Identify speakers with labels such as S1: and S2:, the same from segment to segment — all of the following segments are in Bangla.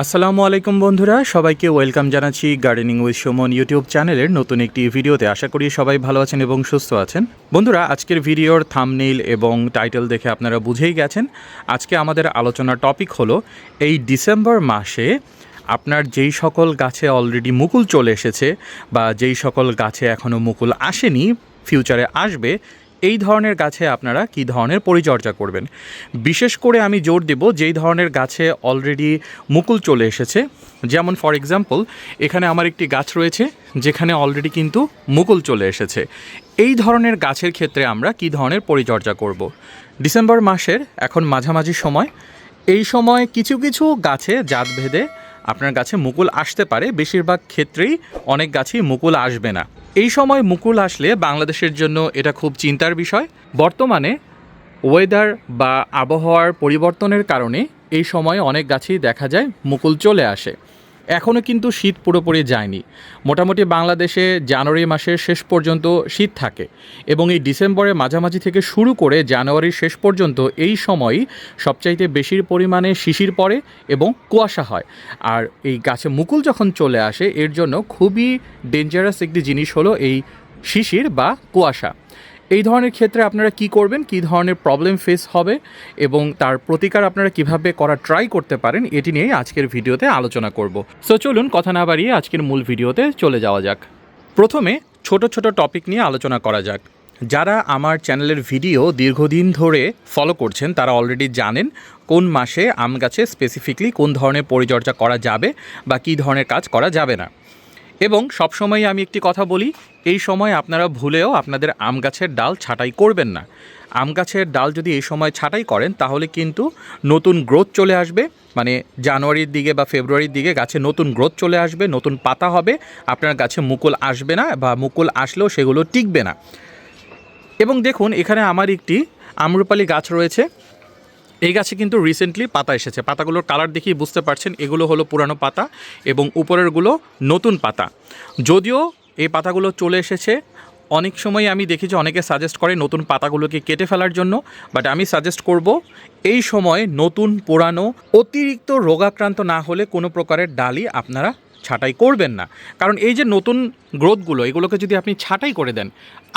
S1: আসসালামু আলাইকুম বন্ধুরা, সবাইকে ওয়েলকাম জানাচ্ছি গার্ডেনিং উইথ সুমন ইউটিউব চ্যানেলের নতুন একটি ভিডিওতে। আশা করি সবাই ভালো আছেন এবং সুস্থ আছেন। বন্ধুরা, আজকের ভিডিওর থামনেইল এবং টাইটেল দেখে আপনারা বুঝেই গেছেন। আজকে আমাদের আলোচনার টপিক হলো, এই ডিসেম্বর মাসে আপনার যেই সকল গাছে অলরেডি মুকুল চলে এসেছে বা যেই সকল গাছে এখনও মুকুল আসেনি ফিউচারে আসবে এই ধরনের গাছে আপনারা কী ধরনের পরিচর্যা করবেন? বিশেষ করে আমি জোর দেব যেই ধরনের গাছে অলরেডি মুকুল চলে এসেছে। যেমন ফর এক্সাম্পল এখানে আমার একটি গাছ রয়েছে, যেখানে অলরেডি কিন্তু মুকুল চলে এসেছে। এই ধরনের গাছের ক্ষেত্রে আমরা কী ধরনের পরিচর্যা করব। ডিসেম্বর মাসের এখন মাঝামাঝি সময়। এই সময় কিছু কিছু গাছে জাত ভেদে আপনার গাছে মুকুল আসতে পারে। বেশিরভাগ ক্ষেত্রেই অনেক গাছেই মুকুল আসবে না। এই সময় মুকুল আসলে বাংলাদেশের জন্য এটা খুব চিন্তার বিষয়। বর্তমানে ওয়েদার বা আবহাওয়ার পরিবর্তনের কারণে এই সময় অনেক গাছই দেখা যায় মুকুল চলে আসে। এখনও কিন্তু শীত পুরোপুরি যায়নি। মোটামুটি বাংলাদেশে জানুয়ারি মাসের শেষ পর্যন্ত শীত থাকে এবং এই ডিসেম্বরের মাঝামাঝি থেকে শুরু করে জানুয়ারির শেষ পর্যন্ত এই সময়ই সবচাইতে বেশির পরিমাণে শিশির পড়ে এবং কুয়াশা হয়। আর এই গাছে মুকুল যখন চলে আসে, এর জন্য খুবই ডেঞ্জারাস একটি জিনিস হলো এই শিশির বা কুয়াশা। এই ধরনের ক্ষেত্রে আপনারা কি করবেন? কি ধরনের প্রবলেম ফেস হবে? এবং তার প্রতিকার আপনারা কীভাবে করা ট্রাই করতে পারেন? এটি নিয়েই আজকের ভিডিওতে আলোচনা করব। সো চলুন কথা না বাড়িয়ে আজকের মূল ভিডিওতে চলে যাওয়া যাক। প্রথমে ছোট ছোট টপিক নিয়ে আলোচনা করা যাক। যারা আমার চ্যানেলের ভিডিও দীর্ঘদিন ধরে ফলো করছেন, তারা অলরেডি জানেন কোন মাসে আম গাছে স্পেসিফিকলি কোন ধরনের পরিচর্যা করা যাবে বা কী ধরনের কাজ করা যাবে না। এবং সবসময় আমি একটি কথা বলি, এই সময় আপনারা ভুলেও আপনাদের আম গাছের ডাল ছাঁটাই করবেন না। আম গাছের ডাল যদি এই সময় ছাঁটাই করেন, তাহলে কিন্তু নতুন গ্রোথ চলে আসবে মানে জানুয়ারির দিকে বা ফেব্রুয়ারির দিকে গাছে নতুন গ্রোথ চলে আসবে, নতুন পাতা হবে, আপনার গাছে মুকুল আসবে না বা মুকুল আসলেও সেগুলো টিকবে না। এবং দেখুন, এখানে আমার একটি আমরুপালি গাছ রয়েছে এই গাছে কিন্তু রিসেন্টলি পাতা এসেছে। পাতাগুলোর কালার দেখেই বুঝতে পারছেন, এগুলো হলো পুরানো পাতা এবং উপরেরগুলো নতুন পাতা। যদিও এই পাতাগুলো চলে এসেছে, অনেক সময় আমি দেখি যে অনেকে সাজেস্ট করে নতুন পাতাগুলোকে কেটে ফেলার জন্য বাট আমি সাজেস্ট করব এই সময় নতুন, পুরানো, অতিরিক্ত রোগাক্রান্ত না হলে কোনো প্রকারের ডালই আপনারা ছাঁটাই করবেন না। কারণ এই যে নতুন গ্রোথগুলো এগুলোকে যদি আপনি ছাঁটাই করে দেন,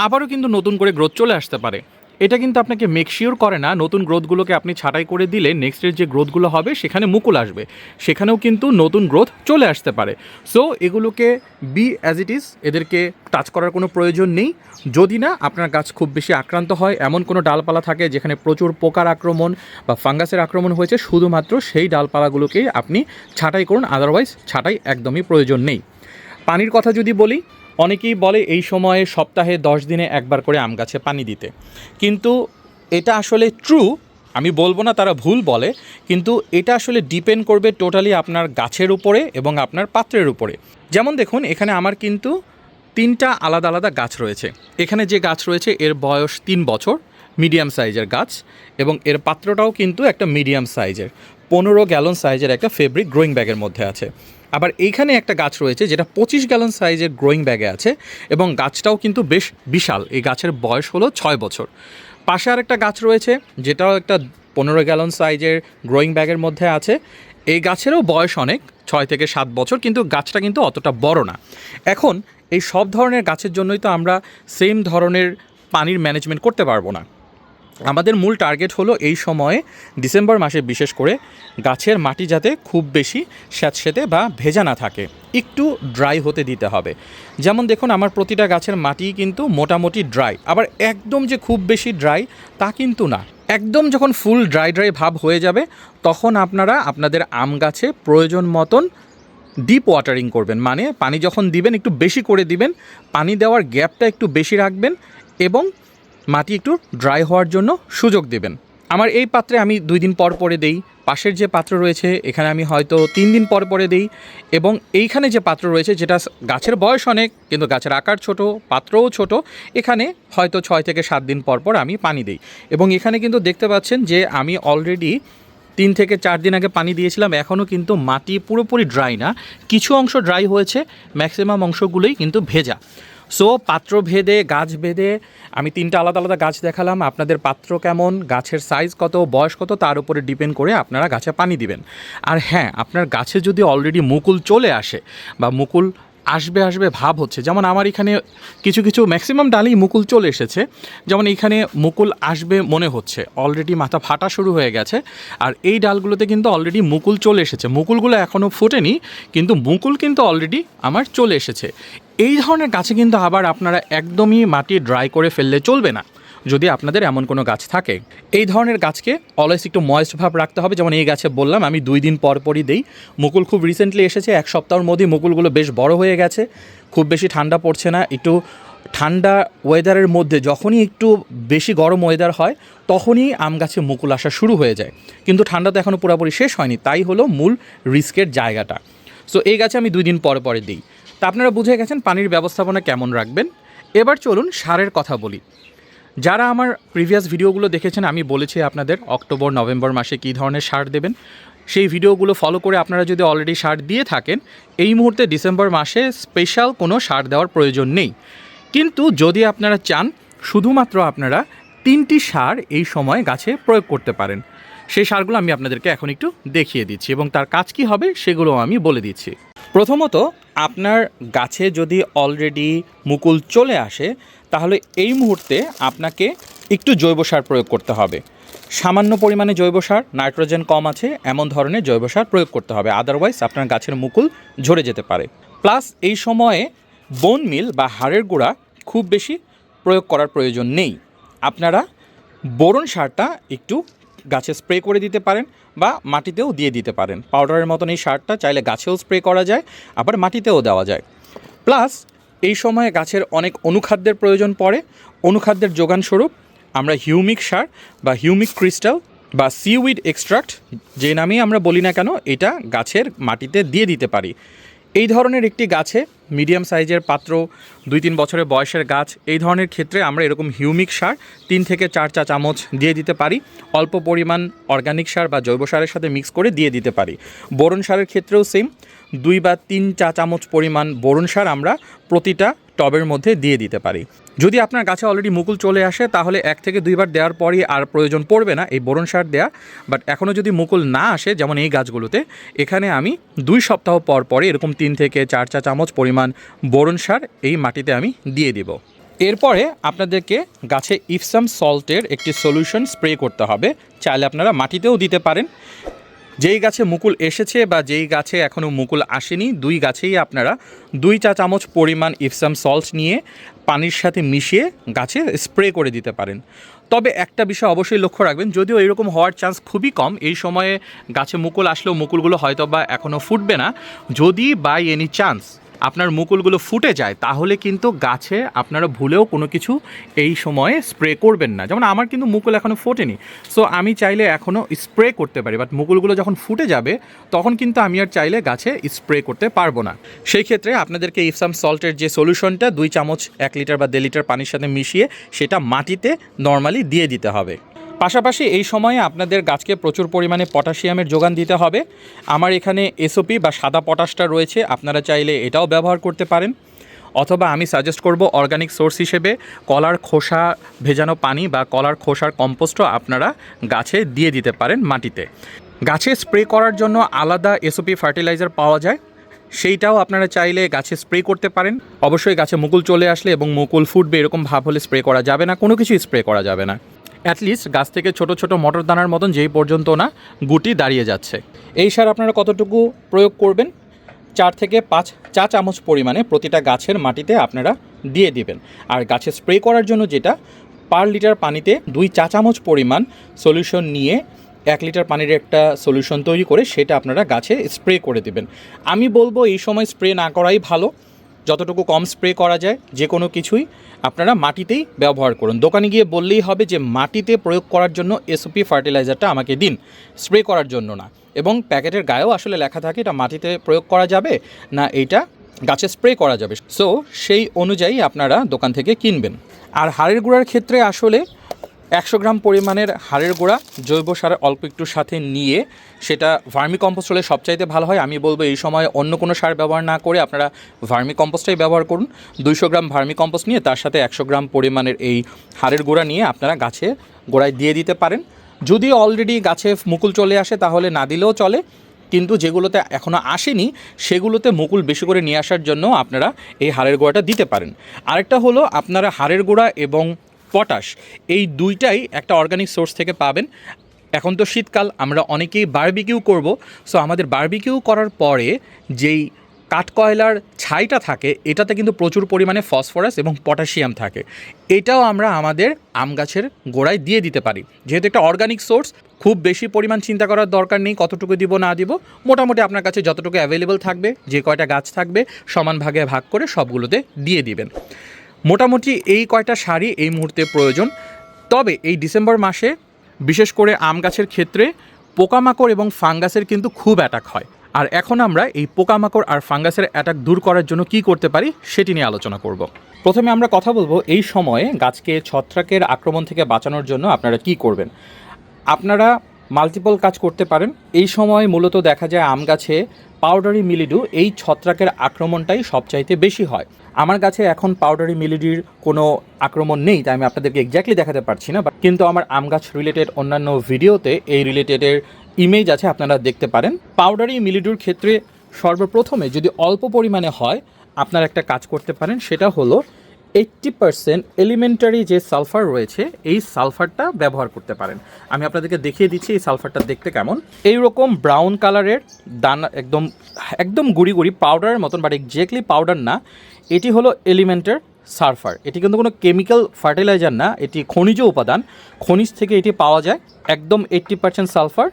S1: আবারও কিন্তু নতুন করে গ্রোথ চলে আসতে পারে। এটা কিন্তু আপনাকে মেকশিওর করে না, নতুন গ্রোথগুলোকে আপনি ছাঁটাই করে দিলে নেক্সটের যে গ্রোথগুলো হবে সেখানে মুকুল আসবে। সেখানেও কিন্তু নতুন গ্রোথ চলে আসতে পারে। সো এগুলোকে বি অ্যাজ ইট ইজ এদেরকে টাচ করার কোনো প্রয়োজন নেই। যদি না, আপনার গাছ খুব বেশি আক্রান্ত হয়, এমন কোনো ডালপালা থাকে যেখানে প্রচুর পোকার আক্রমণ বা ফাঙ্গাসের আক্রমণ হয়েছে, শুধুমাত্র সেই ডালপালাগুলোকেই আপনি ছাঁটাই করুন আদারওয়াইজ ছাঁটাই একদমই প্রয়োজন নেই। পানির কথা যদি বলি অনেকেই বলে এই সময়ে সপ্তাহে দশ দিনে একবার করে আম গাছে পানি দিতে। কিন্তু এটা আসলে ট্রু আমি বলব না তারা ভুল বলে, কিন্তু এটা আসলে ডিপেন্ড করবে টোটালি আপনার গাছের উপরে এবং আপনার পাত্রের উপরে। যেমন দেখুন, এখানে আমার কিন্তু তিনটা আলাদা আলাদা গাছ রয়েছে। এখানে যে গাছ রয়েছে, এর বয়স তিন বছর মিডিয়াম সাইজের গাছ, এবং এর পাত্রটাও কিন্তু একটা মিডিয়াম সাইজের পনেরো গ্যালন সাইজের একটা ফেব্রিক গ্রোয়িং ব্যাগের মধ্যে আছে। আবার এইখানে একটা গাছ রয়েছে যেটা পঁচিশ গ্যালন সাইজের গ্রোয়িং ব্যাগে আছে এবং গাছটাও কিন্তু বেশ বিশাল। এই গাছের বয়স হলো ছয় বছর। পাশে আরেকটা গাছ রয়েছে যেটাও একটা পনেরো গ্যালন সাইজের গ্রোয়িং ব্যাগের মধ্যে আছে। এই গাছেরও বয়স অনেক, ছয় থেকে সাত বছর, কিন্তু গাছটা কিন্তু অতটা বড় না। এখন এই সব ধরনের গাছের জন্যই তো আমরা সেম ধরনের পানির ম্যানেজমেন্ট করতে পারব না। আমাদের মূল টার্গেট হলো এই সময়ে ডিসেম্বর মাসে বিশেষ করে গাছের মাটি যাতে খুব বেশি স্যাঁতসেঁতে বা ভেজা না থাকে, একটু ড্রাই হতে দিতে হবে। যেমন দেখুন, আমার প্রতিটা গাছের মাটি কিন্তু মোটামুটি ড্রাই আবার একদম যে খুব বেশি ড্রাই তা কিন্তু না। একদম যখন ফুল ড্রাই ড্রাই ভাব হয়ে যাবে, তখন আপনারা আপনাদের আম গাছে প্রয়োজন মতন ডিপ ওয়াটারিং করবেন। মানে পানি যখন দিবেন, একটু বেশি করে দিবেন, পানি দেওয়ার গ্যাপটা একটু বেশি রাখবেন এবং মাটি একটু ড্রাই হওয়ার জন্য সুযোগ দেবেন। আমার এই পাত্রে আমি দুই দিন পর পরে দেই, পাশের যে পাত্র রয়েছে এখানে আমি হয়তো তিন দিন পর পরে দিই এবং এইখানে যে পাত্র রয়েছে যেটা গাছের বয়স অনেক, কিন্তু গাছের আকার ছোট, পাত্রও ছোট, এখানে হয়তো ছয় থেকে সাত দিন পর পর আমি পানি দিই। এবং এখানে কিন্তু দেখতে পাচ্ছেন যে আমি অলরেডি তিন থেকে চার দিন আগে পানি দিয়েছিলাম এখনও কিন্তু মাটি পুরোপুরি ড্রাই না, কিছু অংশ ড্রাই হয়েছে, ম্যাক্সিমাম অংশগুলোই কিন্তু ভেজা। সো পাত্র ভেদে গাছ ভেদে আমি তিনটা আলাদা আলাদা গাছ দেখালাম। আপনাদের পাত্র কেমন, গাছের সাইজ কত, বয়স কত, তার উপরে ডিপেন্ড করে আপনারা গাছে পানি দিবেন। আর হ্যাঁ আপনার গাছে যদি অলরেডি মুকুল চলে আসে বা মুকুল আসবে আসবে ভাব হচ্ছে। যেমন আমার এখানে কিছু কিছু ম্যাক্সিমাম ডালেই মুকুল চলে এসেছে। যেমন এখানে মুকুল আসবে মনে হচ্ছে। অলরেডি মাথা ফাটা শুরু হয়ে গেছে। আর এই ডালগুলোতে কিন্তু অলরেডি মুকুল চলে এসেছে। মুকুলগুলো এখনও ফোটেনি, কিন্তু মুকুল কিন্তু অলরেডি আমার চলে এসেছে। এই ধরনের গাছে কিন্তু আবার আপনারা একদমই মাটি ড্রাই করে ফেললে চলবে না। যদি আপনাদের এমন কোনো গাছ থাকে, এই ধরনের গাছকে অলওয়েজ একটু ময়েস্ট ভাব রাখতে হবে। যেমন এই গাছে বললাম, আমি দুই দিন পর পরই দিই। মুকুল খুব রিসেন্টলি এসেছে, এক সপ্তাহের মধ্যেই মুকুলগুলো বেশ বড় হয়ে গেছে। খুব বেশি ঠান্ডা পড়ছে না, একটু ঠান্ডা ওয়েদারের মধ্যে যখনই একটু বেশি গরম ওয়েদার হয়, তখনই আম গাছে মুকুল আসা শুরু হয়ে যায়। কিন্তু ঠান্ডা তো এখনও পুরোপুরি শেষ হয়নি, তাই হলো মূল রিস্কের জায়গাটা। সো এই গাছে আমি দুই দিন পরে পরে দিই। তা আপনারা বুঝে গেছেন পানির ব্যবস্থাপনা কেমন রাখবেন? এবার চলুন সারের কথা বলি। যারা আমার প্রিভিয়াস ভিডিওগুলো দেখেছেন, আমি বলেছি আপনাদের অক্টোবর, নভেম্বর মাসে কী ধরনের সার দেবেন। সেই ভিডিওগুলো ফলো করে আপনারা যদি অলরেডি সার দিয়ে থাকেন, এই মুহূর্তে ডিসেম্বর মাসে স্পেশাল কোনো সার দেওয়ার প্রয়োজন নেই। কিন্তু যদি আপনারা চান, শুধুমাত্র আপনারা তিনটি সার এই সময় গাছে প্রয়োগ করতে পারেন। সেই সারগুলো আমি আপনাদেরকে এখন একটু দেখিয়ে দিচ্ছি এবং তার কাজ কী হবে সেগুলো আমি বলে দিচ্ছি। প্রথমত, আপনার গাছে যদি অলরেডি মুকুল চলে আসে তাহলে এই মুহূর্তে আপনাকে একটু জৈব সার প্রয়োগ করতে হবে। সামান্য পরিমাণে জৈব সার, নাইট্রোজেন কম আছে, এমন ধরনের জৈব সার প্রয়োগ করতে হবে। আদারওয়াইজ আপনার গাছের মুকুল ঝরে যেতে পারে। প্লাস এই সময়ে বোন মিল বা হাড়ের গুঁড়া খুব বেশি প্রয়োগ করার প্রয়োজন নেই। আপনারা বোরন সারটা একটু গাছে স্প্রে করে দিতে পারেন বা মাটিতেও দিয়ে দিতে পারেন। পাউডারের মতন এই সারটা চাইলে গাছেও স্প্রে করা যায়, আবার মাটিতেও দেওয়া যায়। প্লাস এই সময়ে গাছের অনেক অনুখাদ্যের প্রয়োজন পড়ে। অনুখাদ্যের যোগান স্বরূপ আমরা হিউমিক সার বা হিউমিক ক্রিস্টাল বা সিউইড এক্সট্রাক্ট যে নামেই আমরা বলি না কেন, এটা গাছের মাটিতে দিয়ে দিতে পারি। এই ধরনের একটি গাছে মিডিয়াম সাইজের পাত্র, দুই তিন বছরের বয়সের গাছ, এই ধরনের ক্ষেত্রে আমরা এরকম হিউমিক সার তিন থেকে চার চা চামচ দিয়ে দিতে পারি। অল্প পরিমাণ অর্গানিক সার বা জৈব সারের সাথে মিক্স করে দিয়ে দিতে পারি। বোরন সারের ক্ষেত্রেও সেম দুই বা তিন চা চামচ পরিমাণ বোরন সার আমরা প্রতিটা টবের মধ্যে দিয়ে দিতে পারি। যদি আপনার গাছে অলরেডি মুকুল চলে আসে, তাহলে এক থেকে দুইবার দেওয়ার পরই আর প্রয়োজন পড়বে না এই বোরন সার দেওয়া বাট এখনও যদি মুকুল না আসে, যেমন এই গাছগুলোতে, এখানে আমি দুই সপ্তাহ পর পরে এরকম তিন থেকে চার চা চামচ পরিমাণ বোরন সার এই মাটিতে আমি দিয়ে দিব। এরপরে আপনাদেরকে গাছে ইপসাম সল্টের একটি সলিউশন স্প্রে করতে হবে। চাইলে আপনারা মাটিতেও দিতে পারেন। যেই গাছে মুকুল এসেছে বা যেই গাছে এখনও মুকুল আসেনি, দুই গাছেই আপনারা দুই চা চামচ পরিমাণ ইপসাম সল্ট নিয়ে পানির সাথে মিশিয়ে গাছে স্প্রে করে দিতে পারেন। তবে একটা বিষয় অবশ্যই লক্ষ্য রাখবেন, যদিও এরকম হওয়ার চান্স খুবই কম, এই সময়ে গাছে মুকুল আসলেও মুকুলগুলো হয়তো বা এখনও ফুটবে না। যদি বাই এনি চান্স আপনার মুকুলগুলো ফুটে যায়, তাহলে কিন্তু গাছে আপনারা ভুলেও কোনো কিছু এই সময়ে স্প্রে করবেন না। যেমন আমার কিন্তু মুকুল এখনও ফোটেনি। সো আমি চাইলে এখনও স্প্রে করতে পারি। বাট মুকুলগুলো যখন ফুটে যাবে, তখন কিন্তু আমি আর চাইলে গাছে স্প্রে করতে পারব না। সেই ক্ষেত্রে আপনাদেরকে ইপসাম সল্টের যে সলিউশনটা, দুই চামচ এক লিটার বা দেড় লিটার পানির সাথে মিশিয়ে সেটা মাটিতে নর্মালি দিয়ে দিতে হবে। পাশাপাশি এই সময়ে আপনাদের গাছকে প্রচুর পরিমাণে পটাশিয়ামের যোগান দিতে হবে। আমার এখানে এসওপি বা সাদা পটাশটা রয়েছে, আপনারা চাইলে এটাও ব্যবহার করতে পারেন। অথবা আমি সাজেস্ট করব অর্গানিক সোর্স হিসেবে কলার খোসা ভেজানো পানি বা কলার খোসার কম্পোস্টও আপনারা গাছে দিয়ে দিতে পারেন মাটিতে। গাছে স্প্রে করার জন্য আলাদা এসওপি ফার্টিলাইজার পাওয়া যায়। সেইটাও আপনারা চাইলে গাছে স্প্রে করতে পারেন। অবশ্যই গাছে মুকুল চলে আসলে এবং মুকুল ফুটবে এরকম ভাব হলে স্প্রে করা যাবে না, কোনো কিছু স্প্রে করা যাবে না। অ্যাটলিস্ট গাছ থেকে ছোট ছোট মটর দানার মতন যেই পর্যন্ত না গুটি দাঁড়িয়ে যাচ্ছে। এই সার আপনারা কতটুকু প্রয়োগ করবেন? চার থেকে পাঁচ চা চামচ পরিমাণে প্রতিটা গাছের মাটিতে আপনারা দিয়ে দিবেন। আর গাছে স্প্রে করার জন্য যেটা পার লিটার পানিতে দুই চা চামচ পরিমাণ সলিউশন নিয়ে এক লিটার পানির একটা সলিউশন তৈরি করে সেটা আপনারা গাছে স্প্রে করে দেবেন। আমি বলব এই সময় স্প্রে না করাই ভালো। যতটুকু কম স্প্রে করা যায়, যে কোনো কিছুই আপনারা মাটিতেই ব্যবহার করুন। দোকানে গিয়ে বললেই হবে যে মাটিতে প্রয়োগ করার জন্য এসওপি ফার্টিলাইজারটা আমাকে দিন, স্প্রে করার জন্য না। এবং প্যাকেটের গায়েও আসলে লেখা থাকে এটা মাটিতে প্রয়োগ করা যাবে না এইটা গাছে স্প্রে করা যাবে। সো সেই অনুযায়ী আপনারা দোকান থেকে কিনবেন। আর হাড়ের গুঁড়ার ক্ষেত্রে আসলে একশো গ্রাম পরিমাণের হাড়ের গোড়া, জৈব সার অল্প একটু সাথে নিয়ে সেটা ভার্মি কম্পোস্ট হলে সবচাইতে ভালো হয়। আমি বলব এই সময় অন্য কোনো সার ব্যবহার না করে আপনারা ভার্মি কম্পোস্টটাই ব্যবহার করুন। দুইশো গ্রাম ভার্মি কম্পোস্ট নিয়ে তার সাথে একশো গ্রাম পরিমাণের এই হাড়ের গোড়া নিয়ে আপনারা গাছে গোড়ায় দিয়ে দিতে পারেন। যদি অলরেডি গাছে মুকুল চলে আসে তাহলে না দিলেও চলে, কিন্তু যেগুলোতে এখনও আসেনি সেগুলোতে মুকুল বেশি করে নিয়ে আসার জন্য আপনারা এই হাড়ের গোড়াটা দিতে পারেন। আরেকটা হলো আপনারা হাড়ের গোড়া এবং পটাশ, এই দুইটাই একটা অর্গানিক সোর্স থেকে পাবেন। এখন তো শীতকাল, আমরা অনেকেই বারবিকিউ করব। সো আমাদের বার্বিকিউ করার পরে যেই কাঠকয়লার ছাইটা থাকে, এটাতে কিন্তু প্রচুর পরিমাণে ফসফরাস এবং পটাশিয়াম থাকে। এটাও আমরা আমাদের আম গাছের গোড়ায় দিয়ে দিতে পারি। যেহেতু একটা অর্গানিক সোর্স খুব বেশি পরিমাণ চিন্তা করার দরকার নেই, কতটুকু দিব, না দিব। মোটামুটি আপনার কাছে যতটুকু অ্যাভেলেবল থাকবে, যে কয়টা গাছ থাকবে, সমান ভাগে ভাগ করে সবগুলোতে দিয়ে দিবেন। মোটামুটি এই কয়টা শাড়ি এই মুহূর্তে প্রয়োজন। তবে এই ডিসেম্বর মাসে বিশেষ করে আম গাছের ক্ষেত্রে পোকামাকড় এবং ফাঙ্গাসের কিন্তু খুব অ্যাটাক হয়। আর এখন আমরা এই পোকামাকড় আর ফাঙ্গাসের অ্যাটাক দূর করার জন্য কি করতে পারি সেটি নিয়ে আলোচনা করব। প্রথমে আমরা কথা বলব এই সময়ে গাছকে ছত্রাকের আক্রমণ থেকে বাঁচানোর জন্য আপনারা কি করবেন। আপনারা মাল্টিপল কাজ করতে পারেন। এই সময় মূলত দেখা যায় আম গাছে পাউডারি মিলিডু এই ছত্রাকের আক্রমণটাই সবচাইতে বেশি হয়। আমার কাছে এখন পাউডারি মিলিডির কোনো আক্রমণ নেই, তাই আমি আপনাদেরকে এক্স্যাক্টলি দেখাতে পারছি না বাট কিন্তু আমার আম গাছ রিলেটেড অন্যান্য ভিডিওতে এই রিলেটেডের ইমেজ আছে, আপনারা দেখতে পারেন। পাউডারি মিলিডুর ক্ষেত্রে সর্বপ্রথমে যদি অল্প পরিমাণে হয়, আপনারা একটা কাজ করতে পারেন, সেটা হলো এইট্টি পার্সেন্ট এলিমেন্টারি যে সালফার রয়েছে, এই সালফারটা ব্যবহার করতে পারেন। আমি আপনাদেরকে দেখিয়ে দিচ্ছি এই সালফারটা দেখতে কেমন। এই রকম ব্রাউন কালারের দানা, একদম একদম গুড়ি গুড়ি পাউডারের মতন বাট এক্স্যাক্টলি পাউডার না এটি হলো এলিমেন্টের সালফার এটি কিন্তু কোনো কেমিক্যাল ফার্টিলাইজার না, এটি খনিজ উপাদান। খনিজ থেকে এটি পাওয়া যায় একদম এইট্টি পার্সেন্ট সালফার।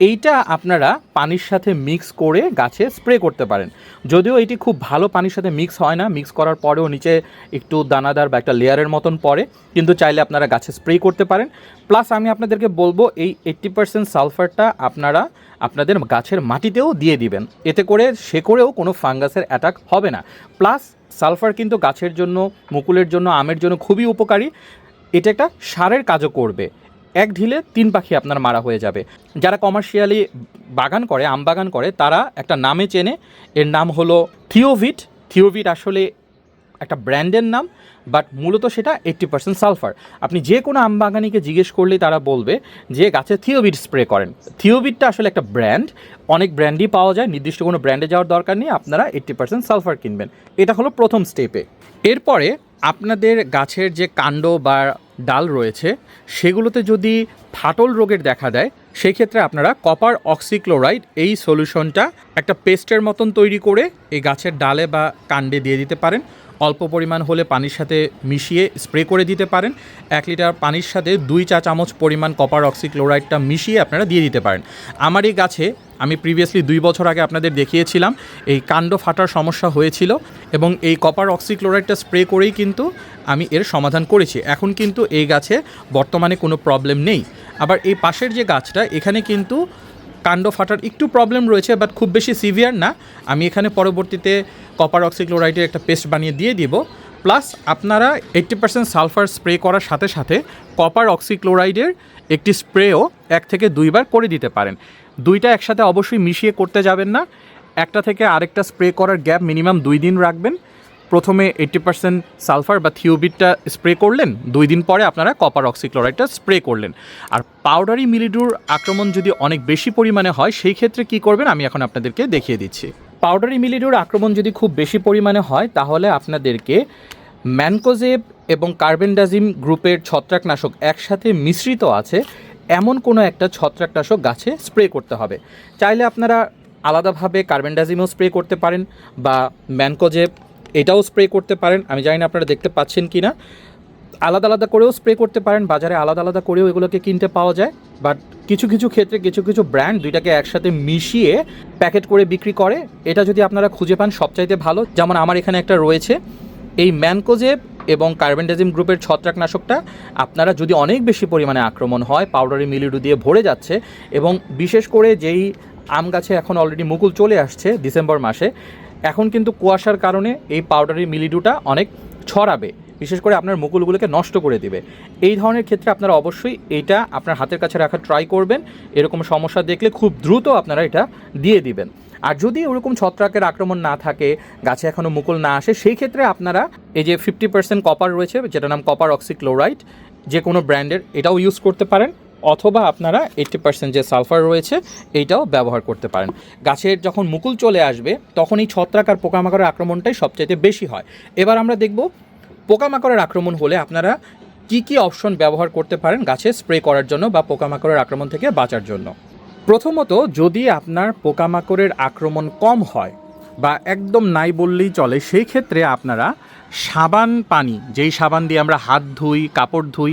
S1: এইটা আপনারা পানির সাথে মিক্স করে গাছে স্প্রে করতে পারেন। যদিও এটি খুব ভালো পানির সাথে মিক্স হয় না, মিক্স করার পরেও নিচে একটু দানাদার বা একটা লেয়ারের মতন পড়ে, কিন্তু চাইলে আপনারা গাছে স্প্রে করতে পারেন। প্লাস আমি আপনাদেরকে বলব, এই এইট্টি পার্সেন্ট সালফারটা আপনারা আপনাদের গাছের মাটিতেও দিয়ে দিবেন। এতে করে সে করেও কোনো ফাঙ্গাসের অ্যাটাক হবে না। প্লাস সালফার কিন্তু গাছের জন্য, মুকুলের জন্য, আমের জন্য খুবই উপকারী। এটা একটা সারের কাজও করবে। এক ঢিলে তিন পাখি আপনার মারা হয়ে যাবে। যারা কমার্শিয়ালি বাগান করে, আম বাগান করে, তারা একটা নামে চেনে। এর নাম হলো থিওভিট। থিওভিট আসলে একটা ব্র্যান্ডের নাম। বাট মূলত সেটা এইট্টি পার্সেন্ট সালফার। আপনি যে কোনো আম বাগানিকে জিজ্ঞেস করলেই তারা বলবে যে গাছে থিওবিট স্প্রে করেন। থিওবিটটা আসলে একটা ব্র্যান্ড, অনেক ব্র্যান্ডই পাওয়া যায়, নির্দিষ্ট কোনো ব্র্যান্ডে যাওয়ার দরকার নেই, আপনারা এইট্টি পার্সেন্ট সালফার কিনবেন। এটা হলো প্রথম স্টেপে। এরপরে আপনাদের গাছের যে কাণ্ড বা ডাল রয়েছে, সেগুলোতে যদি ফাটল রোগের দেখা দেয় সেই ক্ষেত্রে আপনারা কপার অক্সিক্লোরাইড এই সলিউশনটা একটা পেস্টের মতন তৈরি করে এই গাছের ডালে বা কাণ্ডে দিয়ে দিতে পারেন। অল্প পরিমাণ হলে পানির সাথে মিশিয়ে স্প্রে করে দিতে পারেন। এক লিটার পানির সাথে দুই চা চামচ পরিমাণ কপার অক্সিক্লোরাইডটা মিশিয়ে আপনারা দিয়ে দিতে পারেন। আমার এই গাছে, আমি প্রিভিয়াসলি দুই বছর আগে আপনাদের দেখিয়েছিলাম, এই কাণ্ড ফাটার সমস্যা হয়েছিল এবং এই কপার অক্সিক্লোরাইডটা স্প্রে করেই কিন্তু আমি এর সমাধান করেছি। এখন কিন্তু এই গাছে বর্তমানে কোনো প্রবলেম নেই। আবার এই পাশের যে গাছটা, এখানে কিন্তু কাণ্ড ফাটার একটু প্রবলেম রয়েছে বাট খুব বেশি সিভিয়ার না। আমি এখানে পরবর্তীতে কপার অক্সিক্লোরাইডের একটা পেস্ট বানিয়ে দিয়ে দিব। প্লাস আপনারা এইট্টি পার্সেন্ট সালফার স্প্রে করার সাথে সাথে কপার অক্সিক্লোরাইডের একটি স্প্রেও এক থেকে দুইবার করে দিতে পারেন। দুইটা একসাথে অবশ্যই মিশিয়ে করতে যাবেন না। একটা থেকে আরেকটা স্প্রে করার গ্যাপ মিনিমাম দুই দিন রাখবেন। প্রথমে এইট্টি পার্সেন্ট সালফার বা থিওবিটটা স্প্রে করলেন, দুই দিন পরে আপনারা কপার অক্সিক্লোরাইডটা স্প্রে করলেন। আর পাউডারি মিলিডুর আক্রমণ যদি অনেক বেশি পরিমাণে হয়, সেই ক্ষেত্রে কি করবেন? আমি এখন আপনাদেরকে দেখিয়ে দিচ্ছি। পাউডারি মিলিডুর আক্রমণ যদি খুব বেশি পরিমাণে হয়, তাহলে আপনাদেরকে ম্যানকোজেব এবং কার্বেন্ডাজিম গ্রুপের ছত্রাকনাশক একসাথে মিশ্রিত আছে, এমন কোনো একটা ছত্রাকনাশক গাছে স্প্রে করতে হবে। চাইলে আপনারা আলাদাভাবে কার্বেন্ডাজিমও স্প্রে করতে পারেন বা ম্যানকোজেব এটাও স্প্রে করতে পারেন। আমি জানি না আপনারা দেখতে পাচ্ছেন কি না আলাদা আলাদা করেও স্প্রে করতে পারেন। বাজারে আলাদা আলাদা করেও এগুলোকে কিনতে পাওয়া যায়। বাট কিছু কিছু ক্ষেত্রে কিছু কিছু ব্র্যান্ড দুইটাকে একসাথে মিশিয়ে প্যাকেট করে বিক্রি করে। এটা যদি আপনারা খুঁজে পান, সবচাইতে ভালো। যেমন আমার এখানে একটা রয়েছে। এই ম্যানকোজেব এবং কার্বেন্ডাজিম গ্রুপের ছত্রাকনাশকটা আপনারা যদি অনেক বেশি পরিমাণে আক্রমণ হয় পাউডারি মিলিডু দিয়ে ভরে যাচ্ছে এবং বিশেষ করে যেই আম গাছে এখন অলরেডি মুকুল চলে আসছে ডিসেম্বর মাসে এখন কিন্তু কুয়াশার কারণে এই পাউডারি মিলিডুটা অনেক ছড়াবে। বিশেষ করে আপনার মুকুলগুলোকে নষ্ট করে দিবে। এই ধরনের ক্ষেত্রে আপনারা অবশ্যই এটা আপনার হাতের কাছে রাখার ট্রাই করবেন। এরকম সমস্যা দেখলে খুব দ্রুত আপনারা এটা দিয়ে দিবেন। আর যদি ওরকম ছত্রাকের আক্রমণ না থাকে, গাছে এখনও মুকুল না আসে, সেই ক্ষেত্রে আপনারা এই যে ফিফটি পার্সেন্ট কপার রয়েছে, যেটার নাম কপার অক্সিক্লোরাইড যে কোনো ব্র্যান্ডের এটাও ইউজ করতে পারেন। অথবা আপনারা এইটটি পার্সেন্ট যে সালফার রয়েছে, এইটাও ব্যবহার করতে পারেন। গাছের যখন মুকুল চলে আসবে, তখন এই ছত্রাক আর পোকামাকড়ের আক্রমণটাই সবচাইতে বেশি হয়। এবার আমরা দেখব পোকামাকড়ের আক্রমণ হলে আপনারা কি কি অপশন ব্যবহার করতে পারেন গাছে স্প্রে করার জন্য বা পোকামাকড়ের আক্রমণ থেকে বাঁচার জন্য। প্রথমত, যদি আপনার পোকামাকড়ের আক্রমণ কম হয় বা একদম নাই বললেই চলে, সেই ক্ষেত্রে আপনারা সাবান পানি, যেই সাবান দিয়ে আমরা হাত ধুই, কাপড় ধুই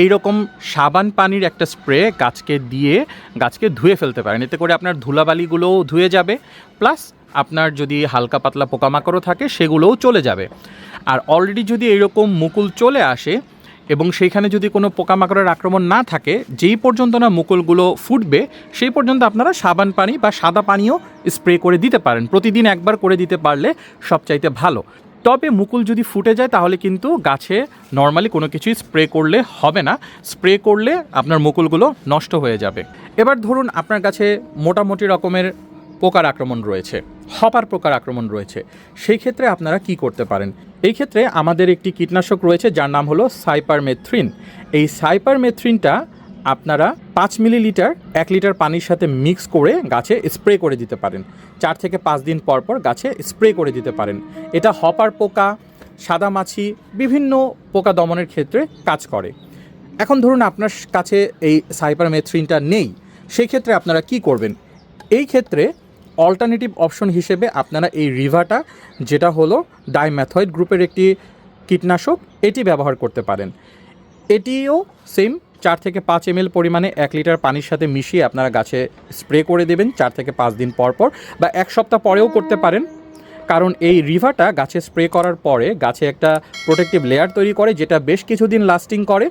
S1: এই রকম সাবান পানির একটা স্প্রে গাছকে দিয়ে গাছকে ধুয়ে ফেলতে পারেন। এতে করে আপনার ধুলাবালিগুলোও ধুয়ে যাবে, প্লাস আপনার যদি হালকা পাতলা পোকামাকড়ও থাকে, সেগুলোও চলে যাবে। আর অলরেডি যদি এইরকম মুকুল চলে আসে এবং সেইখানে যদি কোনো পোকামাকড়ের আক্রমণ না থাকে, যেই পর্যন্ত না মুকুলগুলো ফুটবে, সেই পর্যন্ত আপনারা সাবান পানি বা সাদা পানিও স্প্রে করে দিতে পারেন। প্রতিদিন একবার করে দিতে পারলে সবচাইতে ভালো। তবে মুকুল যদি ফুটে যায়, তাহলে কিন্তু গাছে নর্মালি কোনো কিছুই স্প্রে করলে হবে না। স্প্রে করলে আপনার মুকুলগুলো নষ্ট হয়ে যাবে। এবার ধরুন আপনার কাছে মোটামুটি রকমের পোকার আক্রমণ রয়েছে, হপার পোকার আক্রমণ রয়েছে। সেই ক্ষেত্রে আপনারা কি করতে পারেন? এই ক্ষেত্রে আমাদের একটি কীটনাশক রয়েছে, যার নাম হলো সাইপারমেথ্রিন। এই সাইপারমেথ্রিনটা আপনারা পাঁচ মিলিলিটার, এক লিটার পানির সাথে মিক্স করে গাছে স্প্রে করে দিতে পারেন। চার থেকে পাঁচ দিন পর পর গাছে স্প্রে করে দিতে পারেন। এটা হপার পোকা সাদা মাছি বিভিন্ন পোকা দমনের ক্ষেত্রে কাজ করে। এখন ধরুন আপনার কাছে এই সাইপারমেথ্রিনটা নেই, সেই ক্ষেত্রে আপনারা কি করবেন? এই ক্ষেত্রে অল্টারনেটিভ অপশন হিসেবে আপনারা এই রিভাটা, যেটা হলো ডাইম্যাথয়েড গ্রুপের একটি কীটনাশক, এটি ব্যবহার করতে পারেন। এটিও সেম চার থেকে পাঁচ এম পরিমাণে এক লিটার পানির সাথে মিশিয়ে আপনারা গাছে স্প্রে করে দেবেন চার থেকে পাঁচ দিন পর পর বা এক সপ্তাহ পরেও করতে পারেন। কারণ এই রিভাটা গাছে স্প্রে করার পরে গাছে একটা প্রোটেক্টিভ লেয়ার তৈরি করে, যেটা বেশ কিছুদিন লাস্টিং করে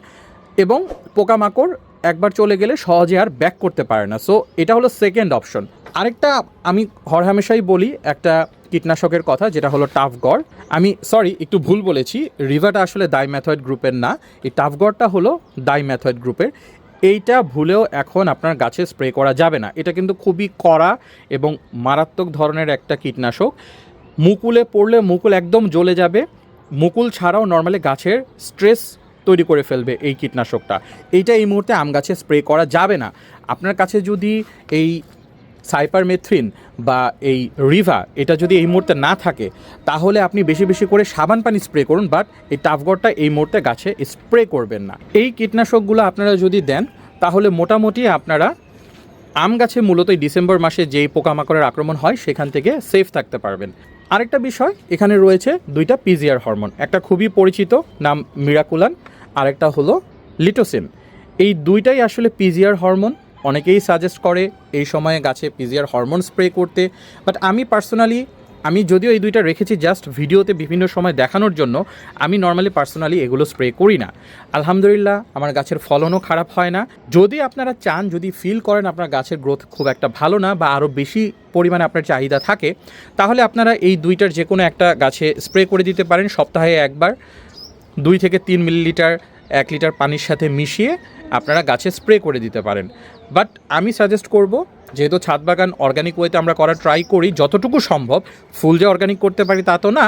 S1: এবং পোকামাকড় একবার চলে গেলে সহজে আর ব্যাক করতে পারে না। সো এটা হলো সেকেন্ড অপশন আরেকটা আমি হরহামেশাই বলি একটা কীটনাশকের কথা, যেটা হলো টাফগড় আমি সরি একটু ভুল বলেছি, রিভাটা আসলে দাই ডাইম্যাথয়েড গ্রুপের না, এই টাফগড়টা হলো ডাইম্যাথয়েড গ্রুপের। এইটা ভুলেও এখন আপনার গাছে স্প্রে করা যাবে না। এটা কিন্তু খুবই কড়া এবং মারাত্মক ধরনের একটা কীটনাশক। মুকুলে পড়লে মুকুল একদম জ্বলে যাবে। মুকুল ছাড়াও নর্মালি গাছের স্ট্রেস তৈরি করে ফেলবে এই কীটনাশকটা। এইটা এই মুহূর্তে আম গাছে স্প্রে করা যাবে না। আপনার কাছে যদি এই সাইপারমেথ্রিন বা এই রিভা, এটা যদি এই মুহূর্তে না থাকে, তাহলে আপনি বেশি বেশি করে সাবান পানি স্প্রে করুন, বাট এই টাফগড়টা এই মুহূর্তে গাছে স্প্রে করবেন না। এই কীটনাশকগুলো আপনারা যদি দেন, তাহলে মোটামুটি আপনারা আম গাছে মূলত ডিসেম্বর মাসে যেই পোকামাকড়ের আক্রমণ হয়, সেখান থেকে সেফ থাকতে পারবেন। আরেকটা বিষয়, এখানে রয়েছে দুইটা পিজিআর হরমোন। একটা খুবই পরিচিত, নাম মিরাকুলান, আরেকটা হলো লিটোসিন। এই দুইটাই আসলে পিজিআর হরমোন। অনেকেই সাজেস্ট করে এই সময়ে গাছে পিজিআর হরমোন স্প্রে করতে বাট আমি পার্সোনালি আমি যদিও এই দুইটা রেখেছি জাস্ট ভিডিওতে বিভিন্ন সময় দেখানোর জন্য, আমি নর্মালি পার্সোনালি এগুলো স্প্রে করি না। আলহামদুলিল্লাহ, আমার গাছের ফলনও খারাপ হয় না। যদি আপনারা চান, যদি ফিল করেন আপনার গাছের গ্রোথ খুব একটা ভালো না বা আরও বেশি পরিমাণে আপনার চাহিদা থাকে, তাহলে আপনারা এই দুইটার যে কোনো একটা গাছে স্প্রে করে দিতে পারেন সপ্তাহে একবার। দুই থেকে তিন মিলিলিটার এক লিটার পানির সাথে মিশিয়ে আপনারা গাছে স্প্রে করে দিতে পারেন। বাট আমি সাজেস্ট করব, যেহেতু ছাদ বাগান অর্গানিক ওয়েতে আমরা করার ট্রাই করি, যতটুকু সম্ভব, ফুল যে অর্গানিক করতে পারি তা তো না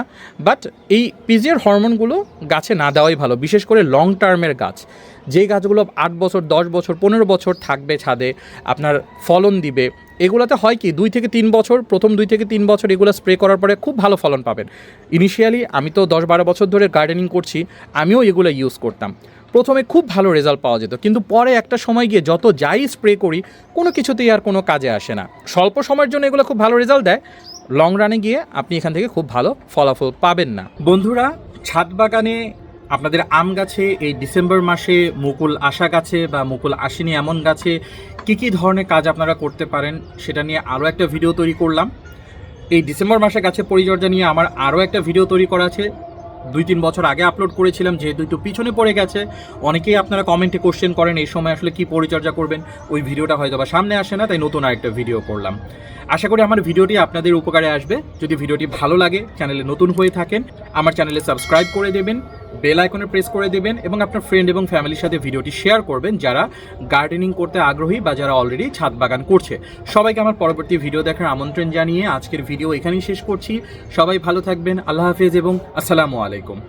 S1: বাট এই পিজিয়ার হরমোনগুলো গাছে না দেওয়াই ভালো, বিশেষ করে লং টার্মের গাছ। যেই গাছগুলো আট বছর, দশ বছর, পনেরো বছর থাকবে ছাদে, আপনার ফলন দিবে, এগুলোতে হয় কি, দুই থেকে তিন বছর, প্রথম দুই থেকে তিন বছর এগুলো স্প্রে করার পরে খুব ভালো ফলন পাবেন। ইনিশিয়ালি আমি তো দশ বারো বছর ধরে গার্ডেনিং করছি, আমিও এগুলো ইউজ করতাম। প্রথমে খুব ভালো রেজাল্ট পাওয়া যেত, কিন্তু পরে একটা সময় গিয়ে যত যাই স্প্রে করি, কোনো কিছুতেই আর কোনো কাজে আসে না। স্বল্প সময়ের জন্য এগুলো খুব ভালো রেজাল্ট দেয়, লং রানে গিয়ে আপনি এখান থেকে খুব ভালো ফলাফল পাবেন না। বন্ধুরা, ছাদ বাগানে আপনাদের আম গাছে এই ডিসেম্বর মাসে মুকুল আসা গাছে বা মুকুল আসেনি এমন গাছে কী কী ধরনের কাজ আপনারা করতে পারেন, সেটা নিয়ে আরও একটা ভিডিও তৈরি করলাম। এই ডিসেম্বর মাসে গাছে পরিচর্যা নিয়ে আমার আরও একটা ভিডিও তৈরি করা আছে। দুই তিন বছর আগে আপলোড করেছিলাম, যেহেতু একটু পিছনে পড়ে গেছে, অনেকেই আপনারা কমেন্টে কোশ্চেন করেন, এই সময় আসলে কি পরিচর্যা করবেন, ওই ভিডিওটা হয়তো বা সামনে আসে না, তাই নতুন আরেকটা ভিডিও করলাম। আশা করি আমার ভিডিওটি আপনাদের উপকারে আসবে। যদি ভিডিওটি ভালো লাগে চ্যানেলে নতুন হয়ে থাকেন, আমার চ্যানেলে সাবস্ক্রাইব করে দেবেন। বেল আইকনে প্রেস করে দেবেন এবং আপনার ফ্রেন্ড এবং ফ্যামিলির সাথে ভিডিওটি শেয়ার করবেন যারা গার্ডেনিং করতে আগ্রহী বা যারা অলরেডি ছাদ বাগান করছে। সবাইকে আমার পরবর্তী ভিডিও দেখার আমন্ত্রণ জানিয়ে আজকের ভিডিও এখানেই শেষ করছি। সবাই ভালো থাকবেন, আল্লাহ হাফেজ এবং আসসালামু আলাইকুম।